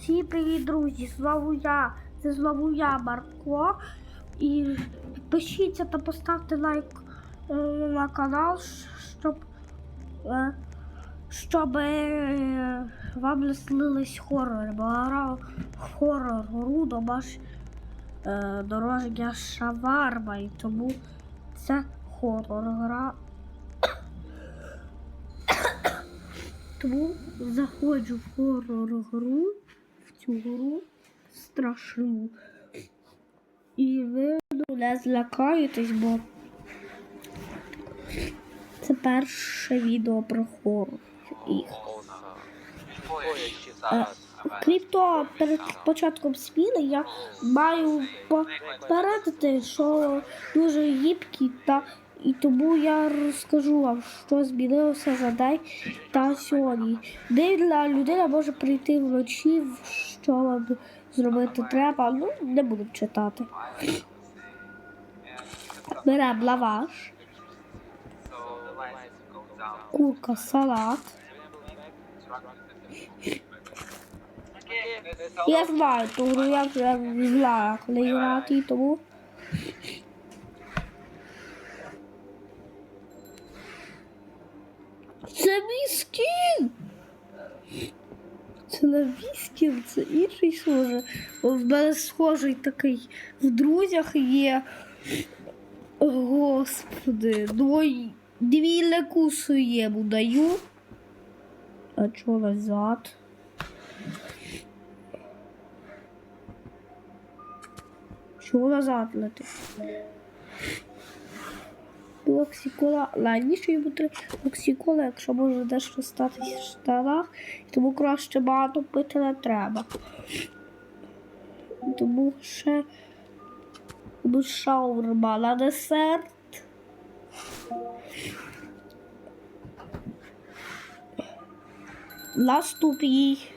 Всім привіт, друзі! Знову я, це знову я, Марко. І підпишіться та поставте лайк е, на канал, щоб, е, щоб е, вам не слились хорори. Бо грав хорор гру домаш дорожня шаварма, і тому це хорор гра. Тому заходжу в хорор гру, цю страшну. І ви не злякаєтесь, бо це перше відео про хорор. Е, крім того, перед початком зміни я маю попередити, що дуже гібкі та і тому я розкажу вам, що змінилося за день та сьогодні. Дивна людина може прийти вночі, що вам зробити треба. Ну, не будемо читати. Беремо лаваш, курка, салат. Я знаю, гру я вже знаю, коли грати, тому. Це мій скін! Це не мій скін, це інший схоже. В мене схожий такий в друзях є. Господи, ну й дві лекусу йому даю. А чого назад? Чого назад летить? Локсікола, раніше йому треба локсікола, якщо може дещо статися в штанах, тому краще багато пити не треба. Тому ще шаурма на десерт. Наступний.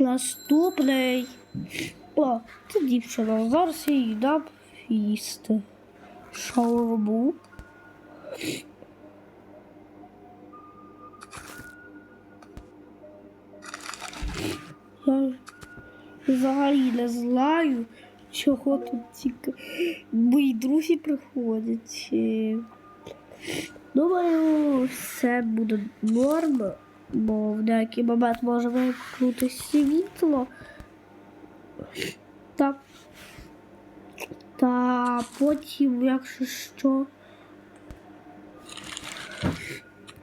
Наступний. О, це дівчина. Зараз їй дам їсти. Шаурму. Я взагалі не знаю, чого тут тільки мої друзі приходять. Думаю, все буде норм, бо в деякий момент може вимкнути світло. Так. Та потім, якщо що,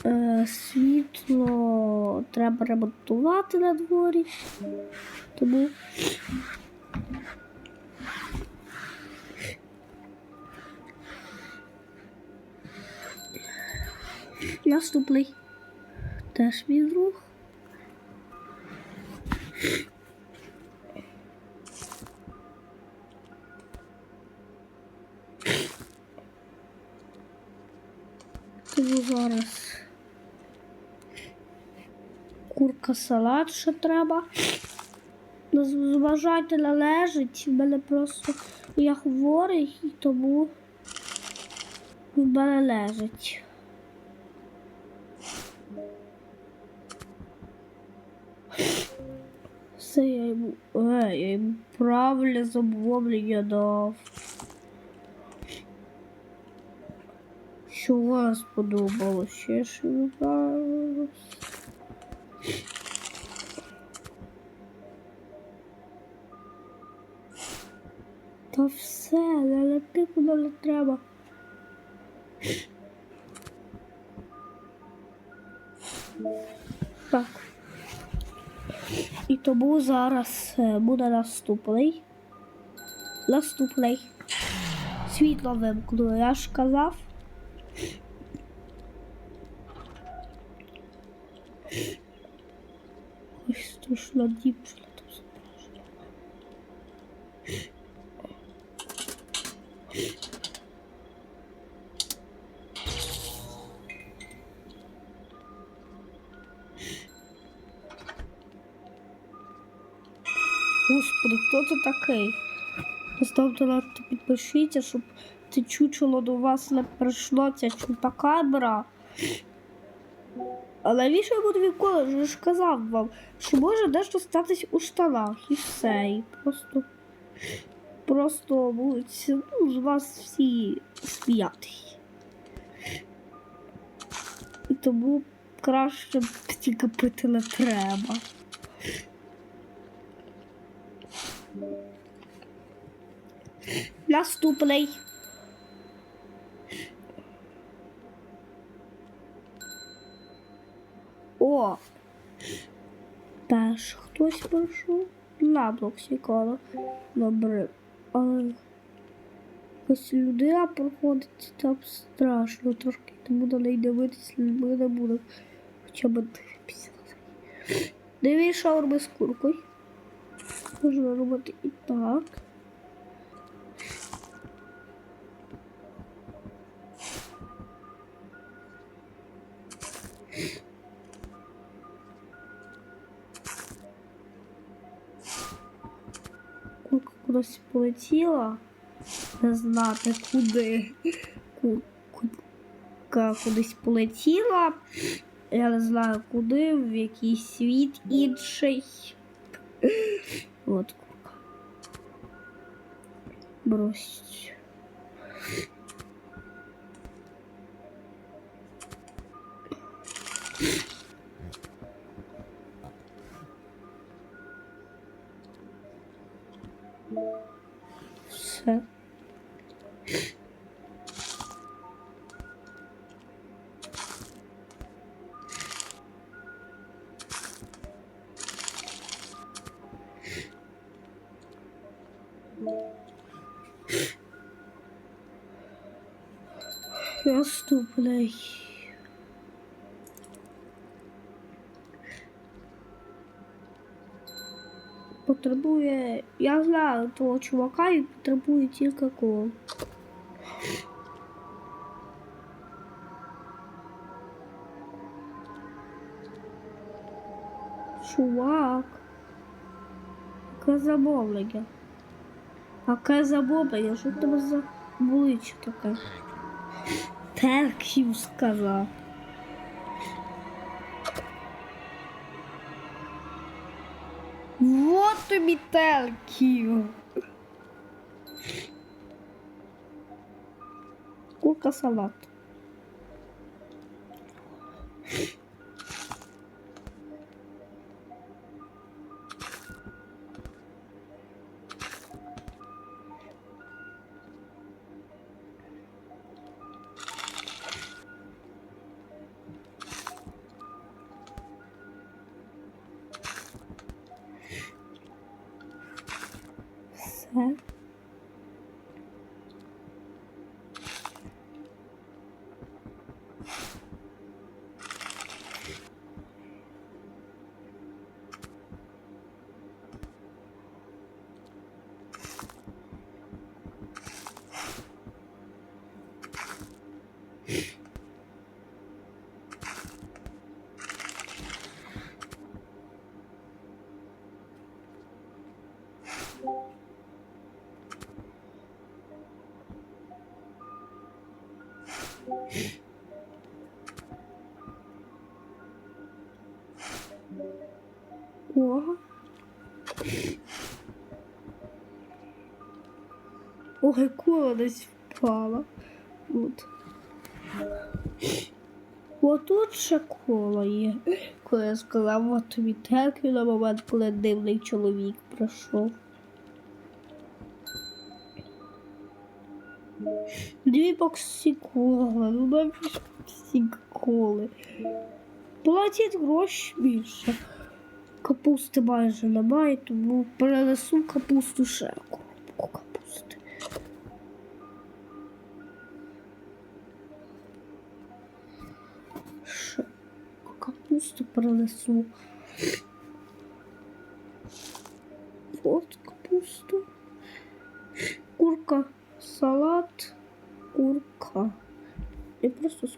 е, світло треба ремонтувати на дворі. Тому наступний теж мій друг. Тому зараз курка салат ще треба. Зважайте належить. В мене просто я хворий і тому в мене лежить. Все я йому. Е, я йому правильне замовлення дав. Що вас сподобалось? Ще не. Та все, лети куди не треба. Так. І тому зараз е, буде наступний. Наступний. Світло вимкну, я ж казав. Дівчина там зображена. Господи, хто це такий? Поставте лайк та підпишіться, щоб це чучело до вас не прийшло, ця чупакабра. А навіщо я буду ж казав вам, що може дещо статись у штанах і все. І просто. Просто будуть ну, з вас всі сміятись. І тому краще тільки пити не треба. Наступний. О! Теж хтось пройшов. На блок цікаво. Добре. Але якась людина проходить там страшно трошки. Тому на неї дивитися ми не будемо. Хоча б дивитися. Диві шаурми з куркою. Можна робити і так. Кудись полетіла. Не знати куди. Кудись полетіла. Я не знаю куди, в якийсь світ інший. От курка. Брось. Наступний. Потребує. Я знаю того чувака і потребує тільки кол. Чувак. Яке замовлення? Яке замовлення? Що в тебе за обличчя таке? Терків сказав. Вот тобі терків. Курка салат. Ой, кола десь впала. От. Отут ще коло є. Коли я сказав, от тобі терків на момент, коли дивний чоловік пройшов. Дві боксі кола, ну навіщо всі коли? Платять гроші більше. Капусти майже немає, тому перенесу капусту ще капусту От капусту. Курка, салат, курка. І просто з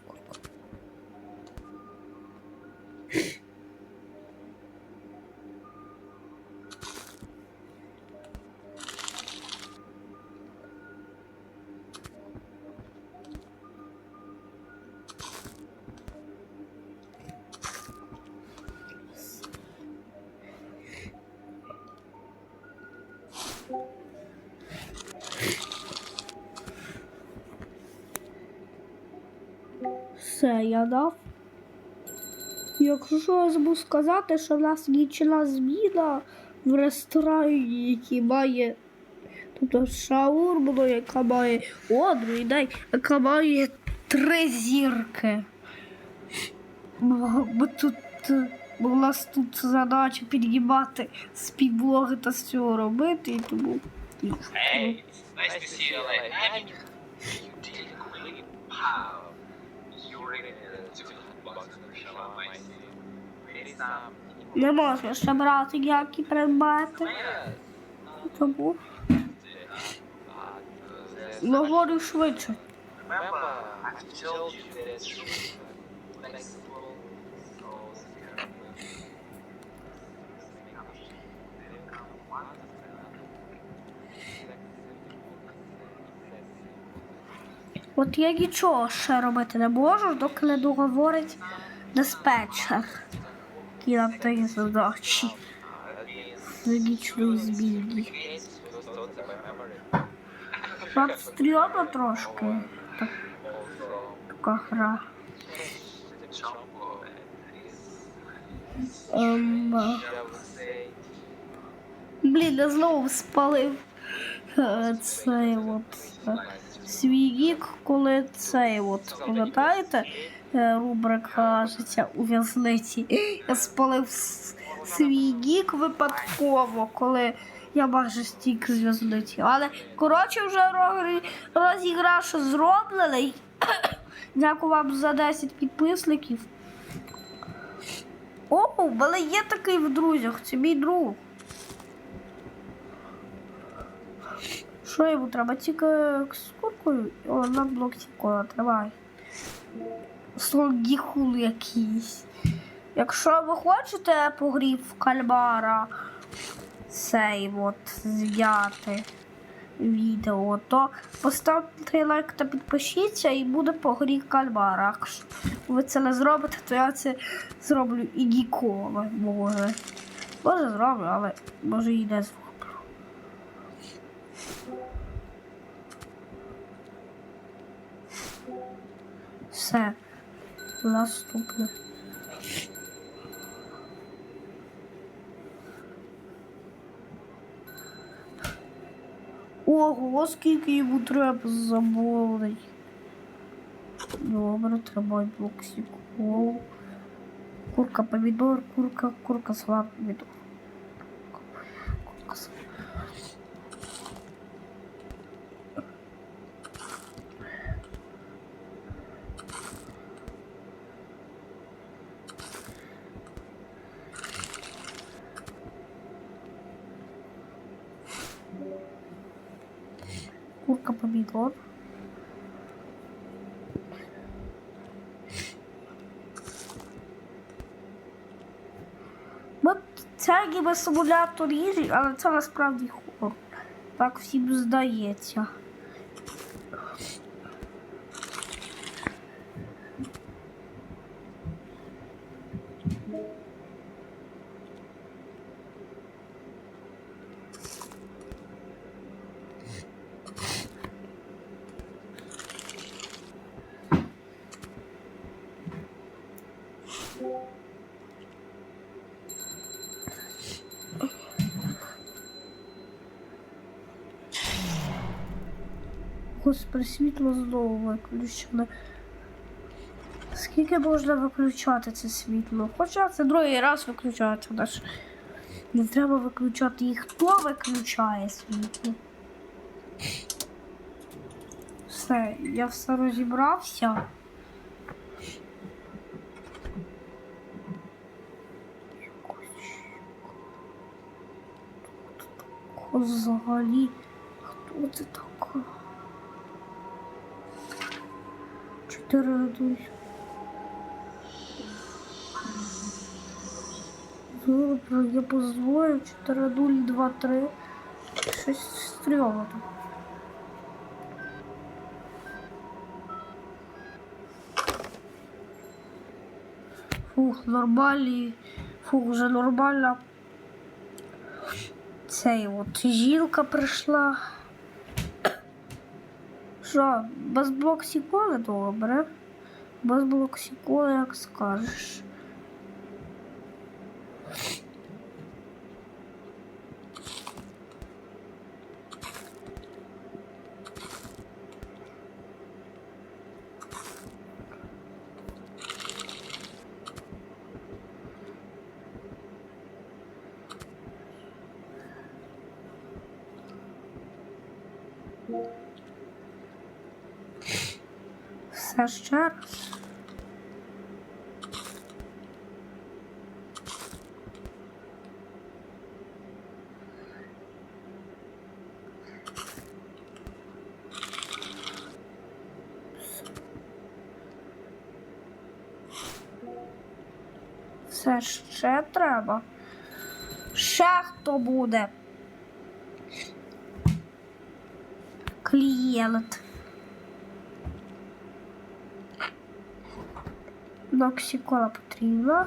Все, я дав. Якщо я забув сказати, що в нас нічна зміна в ресторані, який має тобто шаурму, яка має о, другий день, яка має три зірки. Бо, бо тут бо в нас тут задача піднімати з підлоги та з цього робити, і тому. Hey, it's nice to see you alive. And you did really wow. Не можна ще брати предмети. Yeah. Тому Uh, говорю швидше. От я нічого ще робити не можу, доки не договорить диспетчер. Такі задачі з нічної зміни. Нам трошки так, така гра. Ем, блін, я знову спалив е, цей от е, свій вік, коли цей от, пам'ятаєте, рубрика життя у в'язниці. Я спалив свій гік випадково, коли я майже стік з в'язниці. Але коротше вже ро- розіграш зроблений. Дякую вам за 10 підписників. О, мене є такий в друзях, це мій друг. Що йому треба? Тільки з куркою? О, на блок кола, тримай. Слогіхул якийсь. Якщо ви хочете погрів кальмара цей от зняти відео, то поставте лайк та підпишіться і буде погрів кальмара. Якщо ви це не зробите, то я це зроблю і ніколи. Може. Може зроблю, але може і не зроблю. Все. Наступне. Ого, скільки йому треба замовлень. Добре, тримай боксик. О. Курка помідор, курка, курка салат помідор. От це ніби симулятор їжі, але це насправді хор. Так всім Господи, світло знову виключене. Скільки можна виключати це світло? Хоча це другий раз виключається. Наш... Не треба виключати їх. Хто виключає світло? Все, я все розібрався. Взагалі, хто це така? Чотири один. Добре, я позвоню. 4 0 2 3 6 стрьома тут. Фух, нормальні. Фух, вже нормально. Цей от жінка прийшла. Що, без блоксіколи добре? Без блоксіколи, як скажеш. Раз. Все ще треба. Ще хто буде? Клієнт. Доксікола потрібна.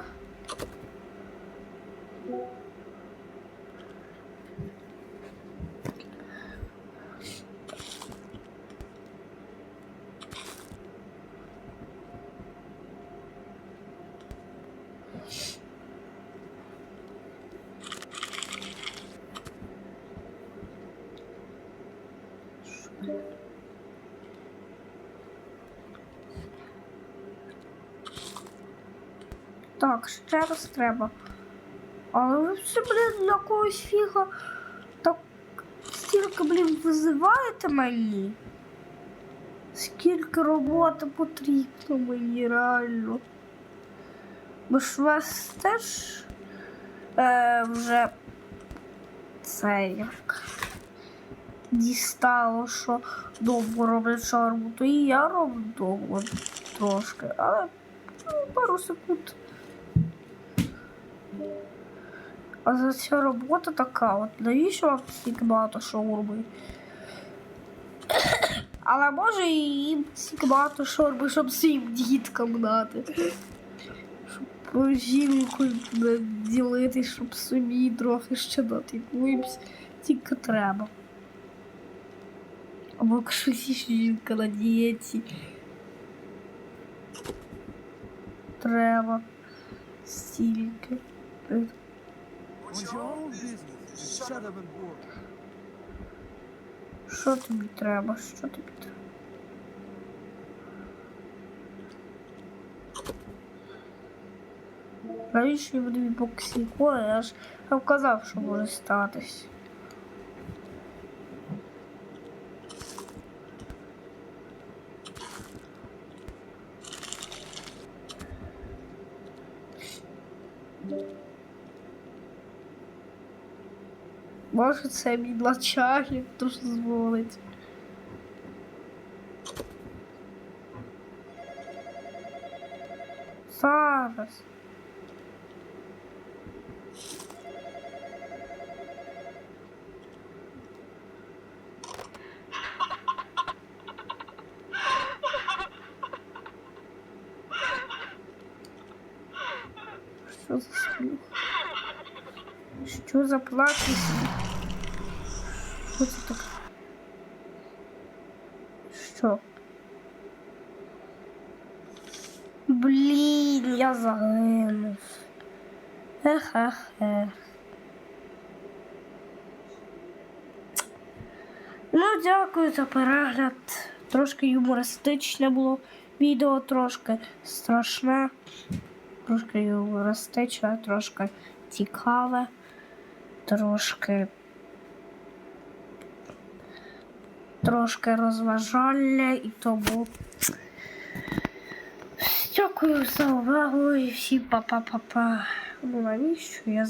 Так, ще раз треба. Але все, блін, для когось фіга. Так стільки, блін, визиваєте мені. Скільки роботи потрібно мені реально. Бо ж вас теж е, вже це як дістало, що довго роблять шарму, то і я роблю довго трошки, але ну, пару секунд. А за ця робота така, от навіщо вам стільки багато шаурми? Але може і їм стільки багато шаурми, щоб своїм діткам дати. Щоб жінку ділити, щоб собі трохи ще дати. Якусь тільки треба. Або якщо жінка на дієті. Треба стільки. Що тобі треба? Що тобі треба? Навіщо я буду боксіко? Я ж я що може статись. Може це мій начальник тож дозволить. Зараз. Що за сміх? Що за плакати? Що це таке? Що? Блін, я загинув. Ех-ех-ех. Ну, дякую за перегляд. Трошки юмористичне було відео, трошки страшне, трошки юмористичне, трошки цікаве, трошки. Трошки розважальне і тому. Дякую за увагу і всім па-па-па-па. Ну навіщо я